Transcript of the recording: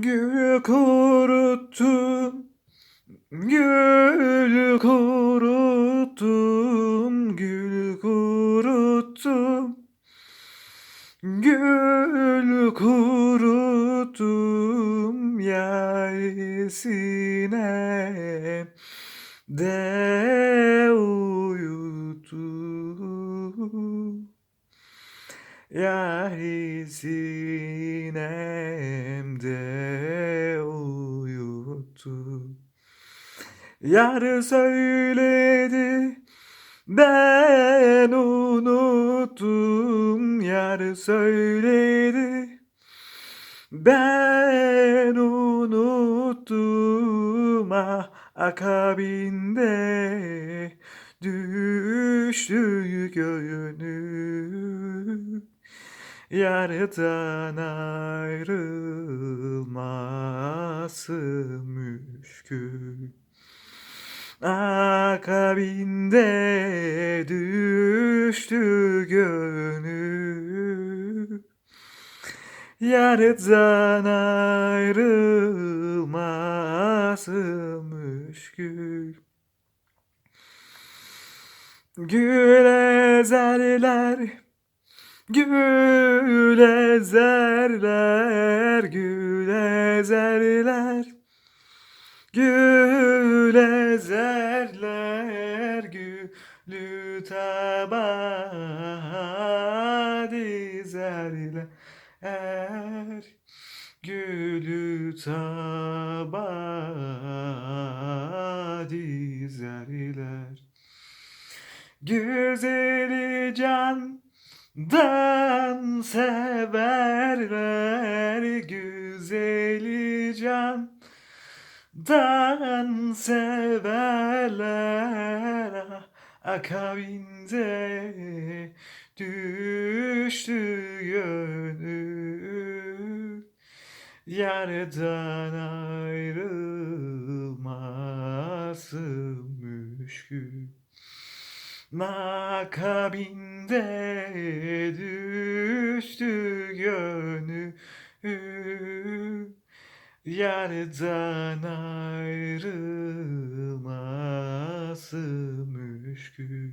Gül kuruttum, gül kuruttum, gül kuruttum. Gül kuruttum yarisine de uyuttum. Yari sinemde Yar söyledi ben unuttum. Yar söyledi ben unuttum. Ah akabinde düştü gönül Yardan ayrılması müşkül Akabinde düştü gönül. Yardan ayrılması müşkül. Gül ezerler Gül ezerler, gül ezerler Gül ezerler, gülü taban dizerler Gülü taban dizerler Güzeli can Dan severler güzeli can Dan severler akabinde düştü gönül Yardan ayrılması müşkül Makabinde düştü gönül Yardan ayrılması müşkül